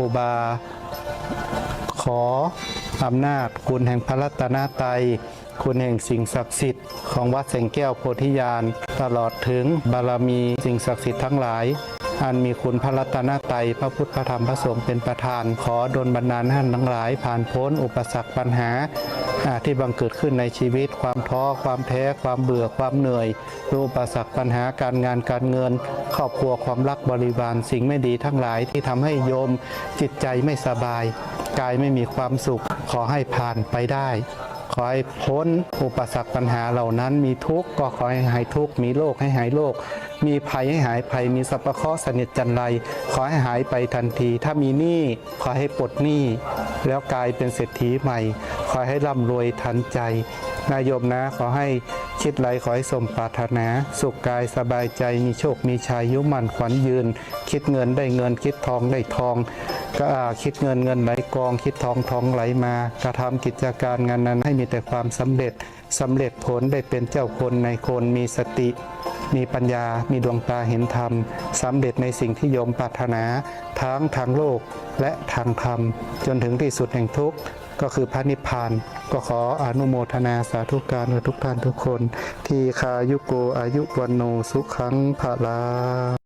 ครูบา ขออำนาจคุณแห่งพระรัตนตรัยคุณแห่งสิ่งศักดิ์สิทธิ์ของวัดแสงแก้วโพธิญาณตลอดถึงบารมีสิ่งศักดิ์สิทธิ์ทั้งหลาย อันมีคุณพระรัตนตรัยพระพุทธพระธรรมพระสงฆ์เป็นประธาน ขอดลบันดาลท่านทั้งหลาย ผ่านพ้นอุปสรรคปัญหา ที่บังเกิดขึ้นในชีวิต ความท้อ ความแท้ ความเบื่อ ความเหนื่อยรูอุปสรรคปัญหาการงานการเงิน ครอบครัวความรักบริวารสิ่งไม่ดีทั้งหลายที่ทำให้โยมจิตใจไม่สบาย กายไม่มีความสุข ขอให้ผ่านไปได้ขอให้พ้นอุปสรรคปัญหาเหล่านั้น มีทุกข์ก็ขอให้หายทุกข์มีโรคให้หายโรคมีภัยให้หายภัยมีสัพพะเคราะห์สนิทจันไร ขอให้หายไปทันที ถ้ามีหนี้ขอให้ปลดหนี้แล้วกลายเป็นเศรษฐีใหม่ ขอให้ร่ำรวยทันใจนายโยมนะขอให้คิดไรขอให้สมปรารถนา สุขกายสบายใจมีโชคมีชัยยุมันขวัญยืน คิดเงินได้เงินคิดทองได้ทอง ก็คิดเงินเงินไหลกอง คิดทองทองไหลมากระทำกิจการงานนั้นให้มีแต่ความสำเร็จสำเร็จผลได้เป็นเจ้าคนในคนมีสติมีปัญญา มีดวงตาเห็นธรรม สำเร็จในสิ่งที่โยมปรารถนา ทั้งทางโลกและทางธรรม จนถึงที่สุดแห่งทุกข์ ก็คือพระนิพพาน ก็ขออนุโมทนาสาธุการกับทุกท่านทุกคน ที่คายุโกอายุวันโนสุขังภะลา